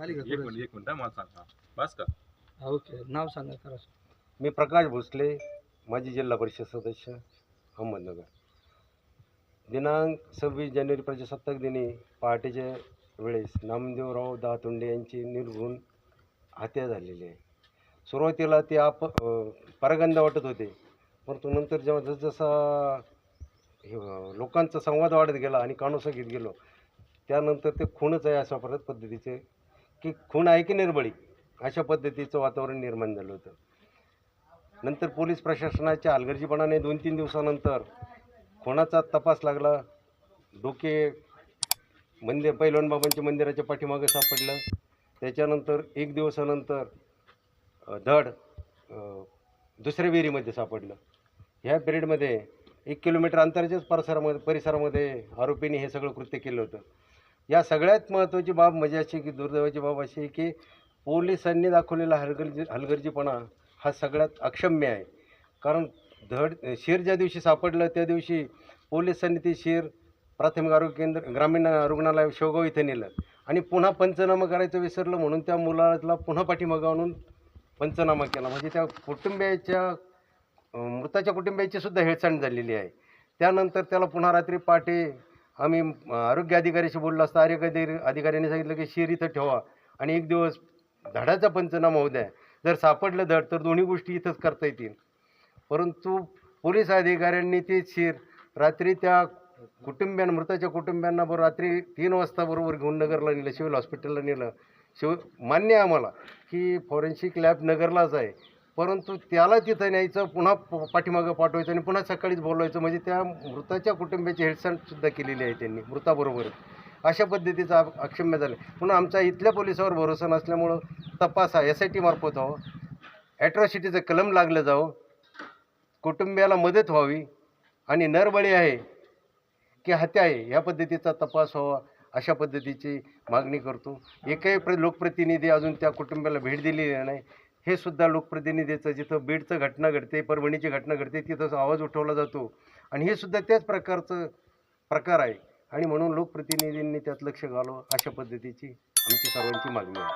खाली घ्या एक थोडं. मिनिट एक मिनिट हा, मला सांगा बस का? हा, ओके. नाव सांगा करा मी प्रकाश भोसले माजी जिल्हा परिषद सदस्य अहमदनगर. दिनांक सव्वीस जानेवारी प्रजासत्ताक दिनी पहाटेच्या वेळेस नामदेवराव दातुंडे यांची निर्घुण हत्या झालेली आहे. सुरुवातीला ते आप अं, पारगंदा वाटत होते परंतु नंतर जेव्हा जसजसा हे, अं, लोकांचा संवाद वाढत गेला आणि कानोसा घेत गेलो त्यानंतर ते खूनच आहे अशा परत पद्धतीचे की खूण आहे की निर्बळी? अशा पद्धतीचं वातावरण निर्माण झालं होतं. नंतर पोलीस प्रशासनाच्या हलगर्जीपणाने दोन तीन दिवसानंतर खुनाचा तपास लागला. डोके मंदिर पैलवान बाबांच्या मंदिराच्या पाठीमागे सापडलं. त्याच्यानंतर एक दिवसानंतर धड दुसऱ्या विहिरीमध्ये सापडलं. ह्या पिरियडमध्ये एक किलोमीटर अंतराच्याच परिसरामध्ये परिसरामध्ये आरोपींनी हे सगळं कृत्य केलं होतं. या सगळ्यात महत्त्वाची बाब म्हणजे अशी की दुर्दैवाची बाब अशी आहे की पोलिसांनी दाखवलेला हलगर्जी हलगर्जीपणा हा सगळ्यात अक्षम्य आहे. कारण धड शिर ज्या दिवशी सापडलं त्या दिवशी पोलिसांनी ती शिर प्राथमिक आरोग्य केंद्र ग्रामीण रुग्णालय शेवगाव इथे नेलं. आणि पुन्हा पंचनामा करायचं विसरलं म्हणून त्या मुलाला पुन्हा पाठीमागं आणून पंचनामा केला. म्हणजे त्या कुटुंबियाच्या मृताच्या कुटुंबियाची सुद्धा हेळसांड झालेली आहे. त्यानंतर त्याला पुन्हा रात्री पहाटे आम्ही आरोग्य अधिकाऱ्याशी बोललो असता. आरोग्य अधिकारी अधिकाऱ्यांनी सांगितलं की शिर इथं ठेवा आणि एक दिवस धडाचा पंचनामा होऊ द्या. जर सापडलं धड तर दोन्ही गोष्टी इथंच करता येतील. परंतु पोलीस अधिकाऱ्यांनी ते शिर रात्री त्या कुटुंबियां मृताच्या कुटुंबियांना बरोबर रात्री तीन वाजता बरोबर घेऊन नगरला नेलं सिव्हिल हॉस्पिटलला नेलं. शिव मान्य आहे आम्हाला की फॉरेन्सिक लॅब नगरलाच आहे. परंतु त्याला तिथं न्यायचं पुन्हा प- पाठीमागं पाठवायचं आणि पुन्हा सकाळीच बोलवायचं. म्हणजे त्या मृताच्या कुटुंबियाची हेळसांडसुद्धा केलेली आहे त्यांनी मृताबरोबर. अशा पद्धतीचं अक्षम्य झालं. पुन्हा आमच्या इथल्या पोलिसावर भरोसा नसल्यामुळं तपास हा एस आय टी मार्फत हो, व्हावं ॲट्रॉसिटीचं कलम लागलं जावं कुटुंबियाला मदत व्हावी आणि नरबळी आहे की हत्या आहे ह्या पद्धतीचा तपास व्हावा अशा पद्धतीची मागणी करतो. एकही प्र लोकप्रतिनिधी अजून त्या कुटुंबाला भेट दिलेली नाही. हे सुद्धा लोकप्रतिनिधीचं जिथं बीडचं घटना घडते परभणीची घटना घडते तिथं आवाज उठवला जातो. आणि हे सुद्धा त्याच प्रकारचं प्रकार आहे. आणि म्हणून लोकप्रतिनिधींनी त्यात लक्ष घालावं अशा पद्धतीची आमची सर्वांची मागणी आहे.